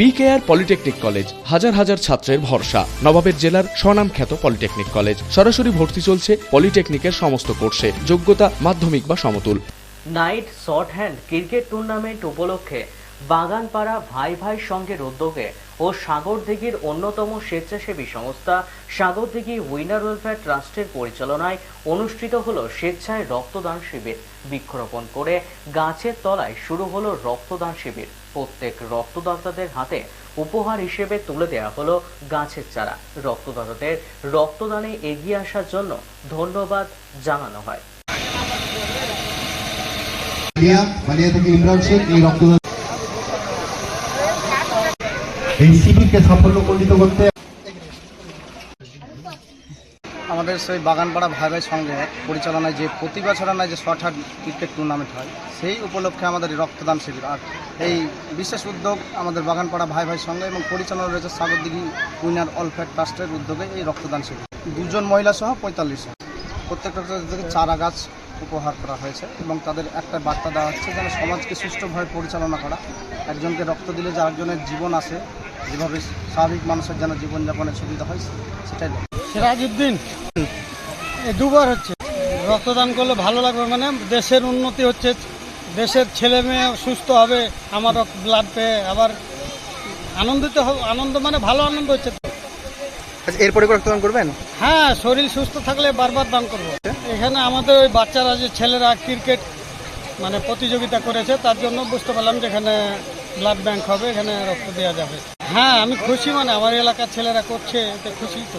BKR polytechnic college হাজার হাজার ছাত্রের ভরসা। নবাবের জেলার স্বনামখ্যাত পলিটেকনিক কলেজ সরাসরি ভর্তি চলছে পলিটেকনিকের সমস্ত কোর্সে। যোগ্যতা মাধ্যমিক বা সমতুল। Night short hand cricket tournament উপলক্ষে বাগানপাড়া ভাই ভাই সংঘের উদ্যোগে ও সাগরদিঘির অন্যতম স্বেচ্ছাসেবী সংস্থা সাগরদিঘি উইনার ওয়েলফেয়ার ট্রাস্টের পরিচালনায় অনুষ্ঠিত হলো স্বেচ্ছায় রক্তদান শিবির। বৃক্ষরোপণ করে গাছের তলায় শুরু হলো রক্তদান শিবির। প্রত্যেক রক্তদাতাদের হাতে উপহার হিসেবে তুলে দেওয়া হলো গাছের চারা। রক্তদাতাদের রক্তদানে এগিয়ে আসার জন্য ধন্যবাদ জানানো হয়। থেকে ইমরান শেখ, এই রক্তদান এই শিবিরকে সাফল্যমণ্ডিত করতে আমাদের সেই বাগানপাড়া ভাই ভাই সঙ্গে পরিচালনায় যে প্রতি বছরানায় যে শর্ট হার্ট ক্রিকেট টুর্নামেন্ট হয়, সেই উপলক্ষে আমাদের রক্তদান শিবির। আর এই বিশেষ উদ্যোগ আমাদের বাগানপাড়া ভাই ভাই সঙ্গে এবং পরিচালনা রয়েছে সাগরদিঘি উইনার অলফেট ট্রাস্টের উদ্যোগে এই রক্তদান শিবির। দুজন মহিলা সহ পঁয়তাল্লিশ প্রত্যেকটা থেকে চারা গাছ উপহার করা হয়েছে এবং তাদের একটা বার্তা দেওয়া হচ্ছে যেন সমাজকে সুষ্ঠুভাবে পরিচালনা করা। একজনকে রক্ত দিলে যে আরেকজনের জীবন আসে যেভাবে স্বাভাবিক মানুষের যেন জীবনযাপনের সুবিধা হয় সেটাই। সিরাজউদ্দিন এই দুবার হচ্ছে রক্তদান করলে ভালো লাগবে মানে দেশের উন্নতি হচ্ছে দেশের ছেলে মেয়ে সুস্থ হবে আমার ব্লাড পেয়ে আবার আনন্দিত হবে আনন্দ মানে ভালো আনন্দ হচ্ছে তো। আচ্ছা এরপরে রক্তদান করবেন হ্যাঁ শরীর সুস্থ থাকলে বারবার দান করব এখানে আমাদের ওই বাচ্চারা যে ছেলেরা ক্রিকেট মানে প্রতিযোগিতা করেছে তার জন্য বুঝতে পারলাম যে এখানে ব্লাড ব্যাংক হবে, এখানে রক্ত দেওয়া যাবে। হ্যাঁ আমি খুশি মানে আমার এলাকার ছেলেরা করছে, এতে খুশি তো।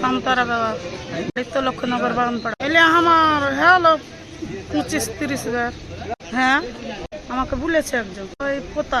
সান্তারা বাবা তো লক্ষ্মীনগর বাগান পাড়া এলে আমার হ্যাঁ পঁচিশ তিরিশ হাজার। হ্যাঁ আমাকে বলেছে একজন, ওই পোতা।